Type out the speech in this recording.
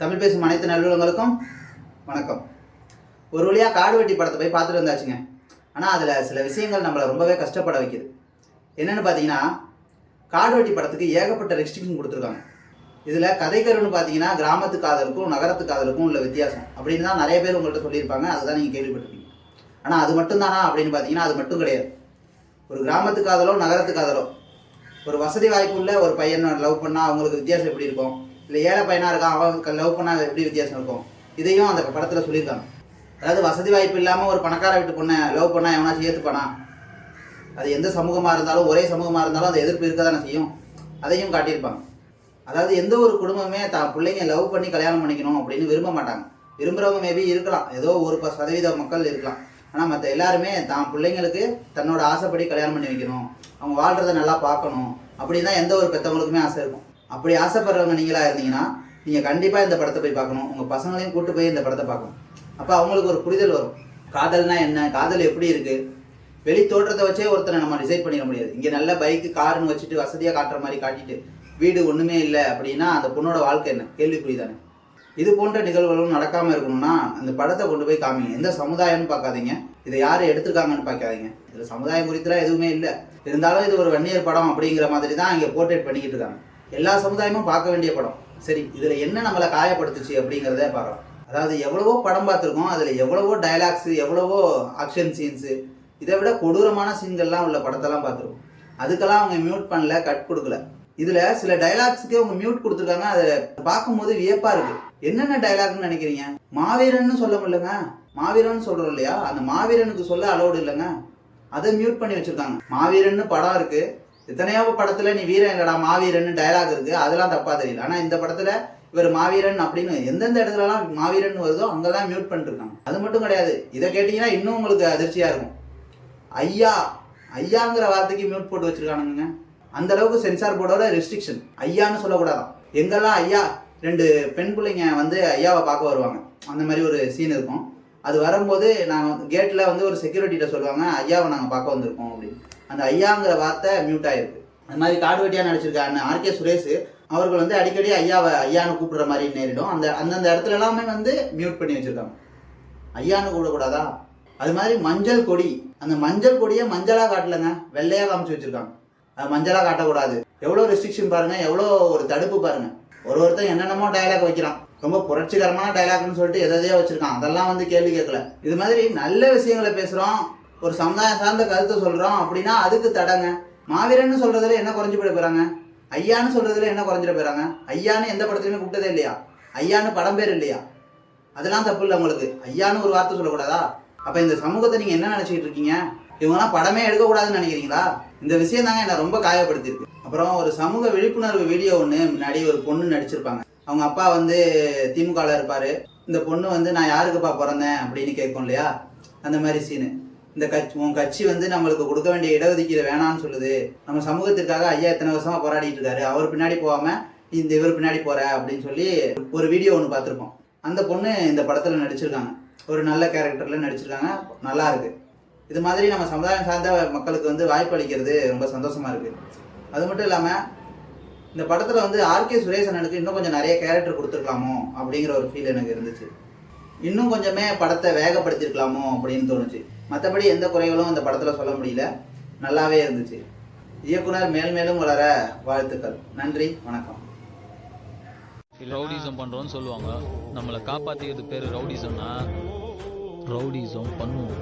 தமிழ் பேசும் அனைத்து நல்லுவங்களுக்கும் வணக்கம். ஒரு வழியாக காடு வெட்டி படத்தை போய் பார்த்துட்டு வந்தாச்சுங்க. ஆனால் அதில் சில விஷயங்கள் நம்மளை ரொம்பவே கஷ்டப்பட வைக்குது. என்னென்னு பார்த்தீங்கன்னா காடு வெட்டி படத்துக்கு ஏகப்பட்ட ரெஸ்ட்ரிக்ஷன் கொடுத்துருக்காங்க. இதில் கதைக்கருன்னு பார்த்தீங்கன்னா கிராமத்து காதலுக்கும் நகரத்து காதலுக்கும் உள்ள வித்தியாசம். அப்படின்னு தான் நிறைய பேர் உங்கள்கிட்ட சொல்லியிருப்பாங்க. அதுதான் நீங்கள் கேள்விப்பட்டிருக்கீங்க. ஆனால் அது மட்டும் தானா அப்படின்னு பார்த்தீங்கன்னா அது மட்டும் கிடையாது. ஒரு கிராமத்து காதலோ நகரத்து காதலோ ஒரு வசதி வாய்ப்புள்ள ஒரு பையனை லவ் பண்ணால் அவங்களுக்கு வித்தியாசம் எப்படி இருக்கும்? இல்லை ஏழை பையனாக இருக்கான் அவன் லவ் பண்ணால் எப்படி வித்தியாசம் இருக்கும்? இதையும் அந்த படத்தில் சொல்லியிருக்காங்க. அதாவது வசதி வாய்ப்பு இல்லாமல் ஒரு பணக்கார வீட்டு பொண்ணை லவ் பண்ணால் எவனாச்சும் ஏற்றுப்பானா அது எந்த சமூகமாக இருந்தாலும் ஒரே சமூகமாக இருந்தாலும் அந்த எதிர்ப்பு இருக்க தானே செய்யும். அதையும் காட்டியிருப்பாங்க. அதாவது எந்த ஒரு குடும்பமே தான் பிள்ளைங்க லவ் பண்ணி கல்யாணம் பண்ணிக்கணும் அப்படின்னு விரும்ப மாட்டாங்க. விரும்புகிறவங்க மேபி இருக்கலாம். ஏதோ ஒரு ப சதவீத மக்கள் இருக்கலாம். ஆனால் மற்ற எல்லாருமே தான் பிள்ளைங்களுக்கு தன்னோட ஆசைப்படி கல்யாணம் பண்ணி வைக்கணும். அவங்க வாழ்கிறத நல்லா பார்க்கணும் அப்படின்னு தான் எந்த ஒரு பெற்றவங்களுக்குமே ஆசை இருக்கும். அப்படி ஆசைப்படுறவங்க நீங்களா இருந்தீங்கன்னா நீங்கள் கண்டிப்பாக இந்த படத்தை போய் பார்க்கணும். உங்கள் பசங்களையும் கூட்டு போய் இந்த படத்தை பார்க்கணும். அப்போ அவங்களுக்கு ஒரு புரிதல் வரும். காதல்னா என்ன? காதல் எப்படி இருக்குது வெளி தோற்றத்தை வச்சே ஒருத்தனை நம்ம டிசைட் பண்ணிட முடியாது. இங்கே நல்ல பைக்கு காருன்னு வச்சுட்டு வசதியாக காட்டுற மாதிரி காட்டிட்டு வீடு ஒன்றுமே இல்லை அப்படின்னா அந்த பொண்ணோட வாழ்க்கை என்ன? கேள்விக்குறி தானே. இது போன்ற நிகழ்வுகளும் நடக்காமல் இருக்கணும்னா அந்த படத்தை கொண்டு போய் காமிங்க. எந்த சமுதாயம்னு பார்க்காதீங்க. இதை யார் எடுத்திருக்காங்கன்னு பார்க்காதீங்க. இதில் சமுதாயம் குறித்துலாம் எதுவுமே இல்லை. இருந்தாலும் இது ஒரு வன்னியர் படம் அப்படிங்கிற மாதிரி தான் இங்கே போர்ட்ரேட் பண்ணிக்கிட்டு இருக்காங்க. எல்லா சமுதாயமும் பார்க்க வேண்டிய படம். சரி இதில் என்ன நம்மளை காயப்படுத்துச்சு அப்படிங்கிறத பார்க்கலாம். அதாவது எவ்வளவோ படம் பார்த்துருக்கோம் அதில் எவ்வளவோ டயலாக்ஸு எவ்வளவோ ஆக்ஷன் சீன்ஸு இதை விட கொடூரமான சீன்கள்லாம் உள்ள படத்தெல்லாம் பார்த்துருக்கோம். அதுக்கெல்லாம் அவங்க மியூட் பண்ணல கட் கொடுக்கல. இதில் சில டைலாக்ஸுக்கே அவங்க மியூட் கொடுத்துருக்காங்க அதை பார்க்கும்போது வியப்பாக இருக்குது என்னென்ன டைலாக்னு நினைக்கிறீங்க? மாவீரன்னு சொல்ல முடியலங்க. மாவீரன் சொல்கிறோம் இல்லையா? அந்த மாவீரனுக்கு சொல்ல அலோடு இல்லைங்க. அதை மியூட் பண்ணி வச்சுருக்காங்க. மாவீரன்னு படம் இருக்குது எத்தனையோ படத்தில் நீ வீரன் இல்லடா மாவீரன் டயலாக் இருக்குது அதெல்லாம் தப்பாக தெரியல ஆனால் இந்த படத்தில் இவர் மாவீரன் அப்படின்னு எந்தெந்த இடத்துலலாம் மாவீரன் வருதோ அங்கெல்லாம் மியூட் பண்ணிருக்காங்க. அது மட்டும் கிடையாது. இதை கேட்டிங்கன்னா இன்னும் உங்களுக்கு அதிர்ச்சியாக இருக்கும். ஐயா ஐயாங்கிற வார்த்தைக்கு மியூட் போட்டு வச்சிருக்கானுங்க. அந்த அளவுக்கு சென்சார் போர்டோட ரெஸ்ட்ரிக்ஷன் ஐயான்னு சொல்லக்கூடாதான். எங்கெல்லாம் ஐயா ரெண்டு பெண் பிள்ளைங்க வந்து ஐயாவை பார்க்க வருவாங்க. அந்த மாதிரி ஒரு சீன் இருக்கும். அது வரும்போது நாங்கள் கேட்டில் வந்து ஒரு செக்யூரிட்டிகிட்ட சொல்லுவாங்க ஐயாவை நாங்கள் பார்க்க வந்திருக்கோம் அப்படின்னு. அந்த ஐயாங்கிற வார்த்தை மியூட் ஆயிருக்கு. அந்த மாதிரி காடு வெட்டியாக நடிச்சிருக்காரு ஆர்கே சுரேஷ் அவர்கள் வந்து அடிக்கடி ஐயாவை ஐயான்னு கூப்பிடுற மாதிரி நேரிடும். அந்த அந்தந்த இடத்துல எல்லாமே வந்து மியூட் பண்ணி வச்சிருக்காங்க. ஐயான்னு கூப்பிடக்கூடாதா? அது மாதிரி மஞ்சள் கொடி. அந்த மஞ்சள் கொடியை மஞ்சளாக காட்டலைங்க. வெள்ளையாக காமிச்சு வச்சிருக்காங்க. அது மஞ்சளாக காட்டக்கூடாது. எவ்வளோ ரெஸ்ட்ரிக்ஷன் பாருங்க எவ்வளோ ஒரு தடுப்பு பாருங்க. ஒரு ஒருத்தர் என்னென்னமோ டயலாக் வைக்கிறான். ரொம்ப புரட்சிகரமான டயலாக்னு சொல்லிட்டு எதையோ வச்சிருக்கான். அதெல்லாம் வந்து கேள்வி கேட்கல. இது மாதிரி நல்ல விஷயங்களை பேசுகிறோம் ஒரு சமுதாயம் சார்ந்த கருத்தை சொல்கிறோம் அப்படின்னா அதுக்கு தடங்க. மாவீரன்னு சொல்கிறதுல என்ன குறைஞ்சு போயிட போகிறாங்க ஐயான்னு சொல்கிறதுல என்ன குறைஞ்சிட போகிறாங்க ஐயான்னு எந்த படத்துலையுமே கூப்பிட்டதே இல்லையா? ஐயான்னு படம் பேர் இல்லையா? அதெல்லாம் தப்பு இல்லை உங்களுக்கு. ஐயான்னு ஒரு வார்த்தை சொல்லக்கூடாதா? அப்போ இந்த சமூகத்தை நீங்கள் என்ன நினச்சிக்கிட்டு இருக்கீங்க? இவங்கெல்லாம் படமே எடுக்கக்கூடாதுன்னு நினைக்கிறீங்களா? இந்த விஷயம் தாங்க என்னை ரொம்ப காயப்படுத்தியிருக்கு. அப்புறம் ஒரு சமூக விழிப்புணர்வு வீடியோ ஒன்று முன்னாடி ஒரு பொண்ணு நடிச்சிருப்பாங்க. அவங்க அப்பா வந்து திமுகவில் இருப்பார். இந்த பொண்ணு வந்து நான் யாருக்குப்பா பிறந்தேன்? அப்படின்னு கேட்கும் இல்லையா? அந்த மாதிரி சீனு இந்த கட்சி உன் கட்சி வந்து நம்மளுக்கு கொடுக்க வேண்டிய இடஒதுக்கீடு வேணாம்னு சொல்லுது. நம்ம சமூகத்திற்காக ஐயா இத்தனை வருஷமா போராடிட்டு இருக்காரு. அவர் பின்னாடி போகாம இந்த இவர் பின்னாடி போற அப்படின்னு சொல்லி ஒரு வீடியோ ஒன்று பார்த்துருப்போம். அந்த பொண்ணு இந்த படத்தில் நடிச்சிருக்காங்க. ஒரு நல்ல கேரக்டரில் நடிச்சிருக்காங்க. நல்லா இருக்கு. இது மாதிரி நம்ம சமுதாயம் சார்ந்த மக்களுக்கு வந்து வாய்ப்பு அளிக்கிறது ரொம்ப சந்தோஷமா இருக்கு. அது மட்டும் இல்லாமல் இந்த படத்தில் வந்து ஆர்கே சுரேசனனுக்கு இன்னும் கொஞ்சம் நிறைய கேரக்டர் கொடுத்துருக்கலாமோ அப்படிங்கிற ஒரு ஃபீல் எனக்கு இருந்துச்சு. இன்னும் கொஞ்சமே படத்தை வேகப்படுத்திருக்கலாமோ அப்படின்னு தோணுச்சு. மற்றபடி எந்த குறைகளும் இந்த படத்தில் சொல்ல முடியல. நல்லாவே இருந்துச்சு. இயக்குனர் மேல் மேலும் வளர வாழ்த்துக்கள். நன்றி வணக்கம். ரவுடிசம் பண்றோம்னு சொல்லுவாங்க. நம்மளை காப்பாத்திக்கிறது பேரு ரவுடிசம்னா ரவுடிசம் பண்ணுவோம்.